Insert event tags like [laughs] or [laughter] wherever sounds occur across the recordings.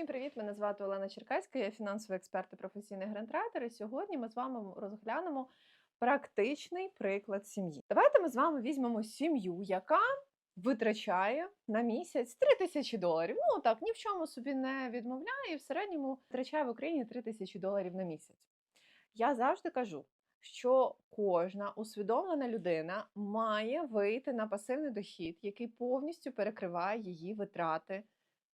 Всім привіт! Мене звати Олена Черкаська, я фінансовий експерт і професійний грантратор. І сьогодні ми з вами розглянемо практичний приклад сім'ї. Давайте ми з вами візьмемо сім'ю, яка витрачає на місяць 3 тисячі доларів. Ну так, ні в чому собі не відмовляє, і в середньому витрачає в Україні 3 тисячі доларів на місяць. Я завжди кажу, що кожна усвідомлена людина має вийти на пасивний дохід, який повністю перекриває її витрати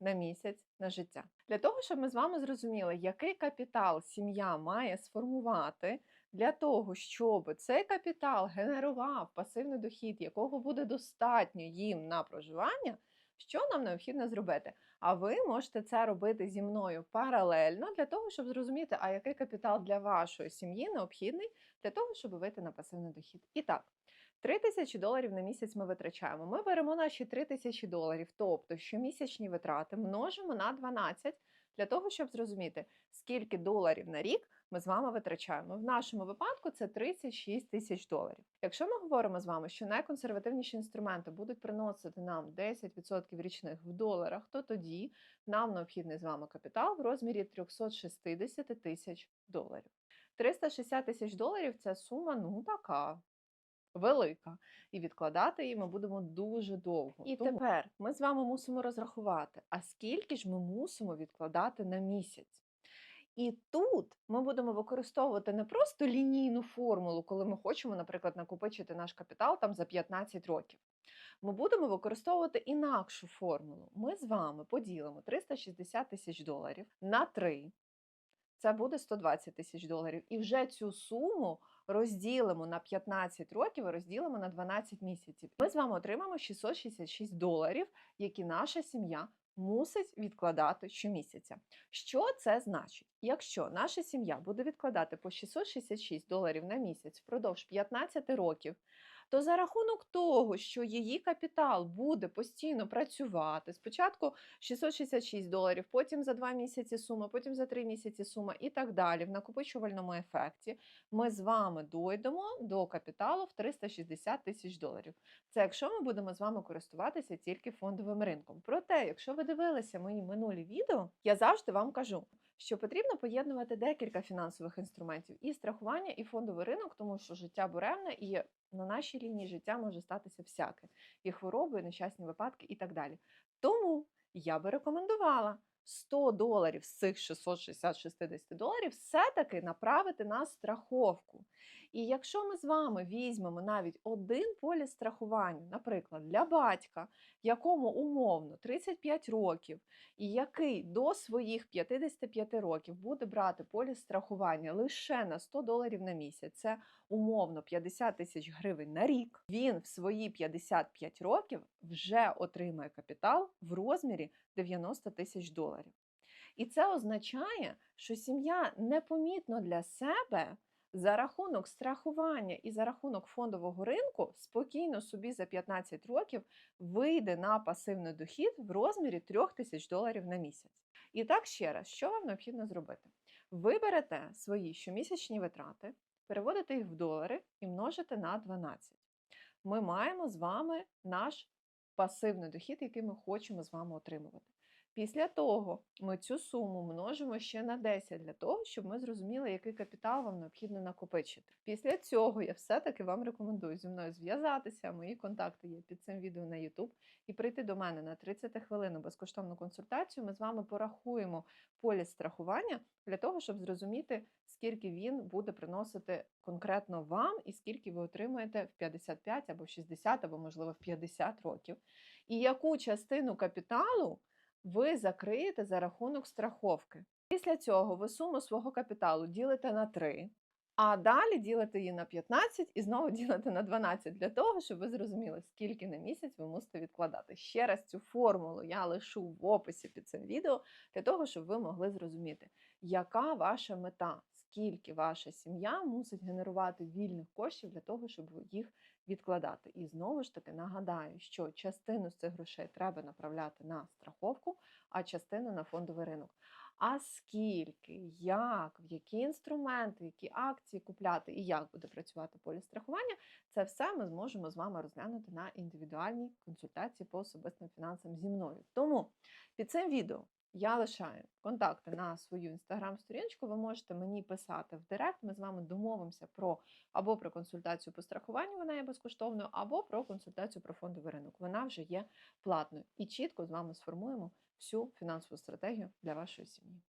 на місяць на життя. Для того, щоб ми з вами зрозуміли, який капітал сім'я має сформувати для того, щоб цей капітал генерував пасивний дохід, якого буде достатньо їм на проживання. Що нам необхідно зробити? А ви можете це робити зі мною паралельно для того, щоб зрозуміти, а який капітал для вашої сім'ї необхідний для того, щоб вийти на пасивний дохід. І так, 3 тисячі доларів на місяць ми витрачаємо. Ми беремо наші 3 тисячі доларів, тобто щомісячні витрати, множимо на 12 для того, щоб зрозуміти, скільки доларів на рік ми з вами витрачаємо. В нашому випадку це 36 тисяч доларів. Якщо ми говоримо з вами, що найконсервативніші інструменти будуть приносити нам 10% річних в доларах, то тоді нам необхідний з вами капітал в розмірі 360 тисяч доларів. 360 тисяч доларів це сума, ну така. Велика, і відкладати її ми будемо дуже довго. І Тому- тепер ми з вами мусимо розрахувати, а скільки ж ми мусимо відкладати на місяць. І тут ми будемо використовувати не просто лінійну формулу, коли ми хочемо, наприклад, накопичити наш капітал там за 15 років. Ми будемо використовувати інакшу формулу. Ми з вами поділимо 360 тисяч доларів на 3. Це буде 120 тисяч доларів. І вже цю суму розділимо на 15 років розділимо на 12 місяців. Ми з вами отримаємо 666 доларів, які наша сім'я мусить відкладати щомісяця. Що це значить? Якщо наша сім'я буде відкладати по 666 доларів на місяць впродовж 15 років, то за рахунок того, що її капітал буде постійно працювати, спочатку 666 доларів, потім за 2 місяці сума, потім за 3 місяці сума і так далі, в накопичувальному ефекті, ми з вами дойдемо до капіталу в 360 тисяч доларів. Це якщо ми будемо з вами користуватися тільки фондовим ринком. Проте, якщо ви дивилися мої минулі відео, я завжди вам кажу, що потрібно поєднувати декілька фінансових інструментів і страхування, і фондовий ринок, тому що життя буремне і на нашій лінії життя може статися всяке, і хвороби, і нещасні випадки, і так далі. Тому я би рекомендувала 100 доларів з цих 660-60 доларів все-таки направити на страховку. І якщо ми з вами візьмемо навіть один поліс страхування, наприклад, для батька, якому умовно 35 років, і який до своїх 55 років буде брати поліс страхування лише на 100 доларів на місяць, це умовно 50 тисяч гривень на рік, він в свої 55 років вже отримає капітал в розмірі 90 тисяч доларів. І це означає, що сім'я непомітно для себе за рахунок страхування і за рахунок фондового ринку спокійно собі за 15 років вийде на пасивний дохід в розмірі 3 тисяч доларів на місяць. І так ще раз, що вам необхідно зробити? Ви берете свої щомісячні витрати, переводите їх в долари і множите на 12. Ми маємо з вами наш пасивний дохід, який ми хочемо з вами отримувати. Після того ми цю суму множимо ще на 10 для того, щоб ми зрозуміли, який капітал вам необхідно накопичити. Після цього я все-таки вам рекомендую зі мною зв'язатися. Мої контакти є під цим відео на YouTube, і прийти до мене на 30 хвилин безкоштовну консультацію. Ми з вами порахуємо поліс страхування для того, щоб зрозуміти, скільки він буде приносити конкретно вам, і скільки ви отримуєте в 55 або в 60, або можливо в 50 років, і яку частину капіталу ви закриєте за рахунок страховки. Після цього ви суму свого капіталу ділите на 3, а далі ділите її на 15 і знову [laughs] ділите на 12 для того, щоб ви зрозуміли, скільки на місяць ви мусите відкладати. Ще раз цю формулу я лишу в описі під цим відео для того, щоб ви могли зрозуміти, яка ваша мета, скільки ваша сім'я мусить генерувати вільних коштів для того, щоб їх відкладати. І знову ж таки нагадаю, що частину з цих грошей треба направляти на страховку, а частину на фондовий ринок. А скільки, як, в які інструменти, які акції купляти і як буде працювати поліс страхування, це все ми зможемо з вами розглянути на індивідуальній консультації по особистим фінансам зі мною. Тому під цим відео Я лишаю контакти на свою інстаграм-сторіночку. Ви можете мені писати в директ. Ми з вами домовимося про або про консультацію по страхуванню, вона є безкоштовною, або про консультацію про фондовий ринок. Вона вже є платною. І чітко з вами сформуємо всю фінансову стратегію для вашої сім'ї.